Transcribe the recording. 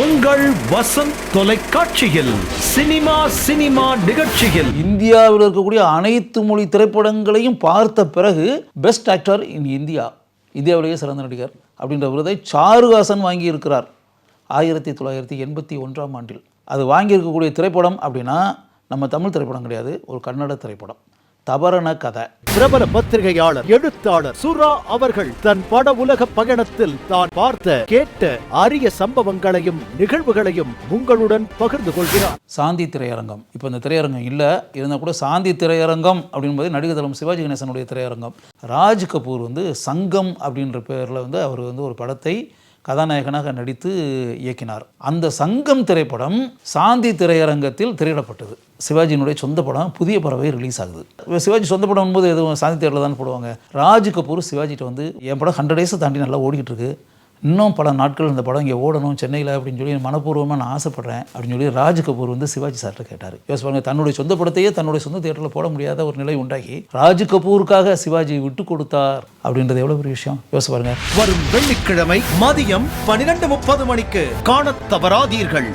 உங்கள் வசந்த் தொலைக்காட்சியில் cinema cinema நிகழ்ச்சியில். இந்தியாவில் இருக்கக்கூடிய அனைத்து மொழி திரைப்படங்களையும் பார்த்த பிறகு பெஸ்ட் ஆக்டர் இன் இந்தியா இந்தியாவிலேயே சிறந்த நடிகர் அப்படின்ற விருதை சாருஹாசன் வாங்கியிருக்கிறார். ஆயிரத்தி தொள்ளாயிரத்தி எண்பத்தி ஒன்றாம் ஆண்டில். அது வாங்கியிருக்கக்கூடிய திரைப்படம் அப்படின்னா நம்ம தமிழ் திரைப்படம் கிடையாது ஒரு கன்னட திரைப்படம். தபரண கதை. பிரபல பத்திரிகையாளர் எழுத்தாளர் சுரா அவர்கள் தன் பட உலக பயணத்தில் தான் பார்த்த கேட்ட அரிய சம்பவங்களையும் நிகழ்வுகளையும் உங்களுடன் பகிர்ந்து கொள்கிறார். சாந்தி திரையரங்கம். இப்போ இந்த திரையரங்கம் இல்லை. இருந்தால் கூட சாந்தி திரையரங்கம் அப்படின்பது நடிகர் தலம் சிவாஜி கணேசனுடைய திரையரங்கம். ராஜ் கபூர் வந்து சங்கம் அப்படின்ற பேரில் வந்து அவர் வந்து ஒரு படத்தை கதாநாயகனாக நடித்து இயக்கினார். அந்த சங்கம் திரைப்படம் சாந்தி திரையரங்கத்தில் திரையிடப்பட்டது. சிவாஜியினுடைய சொந்த படம் புதிய பறவை ரிலீஸ் ஆகுது. சிவாஜி சொந்த படம் போது எதுவும் சாந்தி தேரில் தான் போடுவாங்க. ராஜ் கபூர் சிவாஜிட்ட வந்து என் படம் ஹண்ட்ரட் டேஸை தாண்டி நல்லா ஓடிக்கிட்டு இருக்கு. இன்னும் பல நாட்கள் இந்த படம் இங்கே ஓடணும் சென்னையில் அப்படின்னு சொல்லி மனப்பூர்வமாக நான் ஆசைப்பட்றேன் அப்படின்னு சொல்லி ராஜ் கபூர் வந்து சிவாஜி சார்கிட்ட கேட்டார். யோசிச்சு தன்னுடைய சொந்த படத்தையே தன்னுடைய சொந்த தேட்டரில் போட முடியாத ஒரு நிலை உண்டாகி ராஜ் கபூருக்காக சிவாஜி விட்டு கொடுத்தார் அப்படின்றது எவ்வளோ பெரிய விஷயம்? யோசிச்சு வரும் வெள்ளிக்கிழமை மதியம் பனிரெண்டு முப்பது மணிக்கு காணத் தவறாதீர்கள்.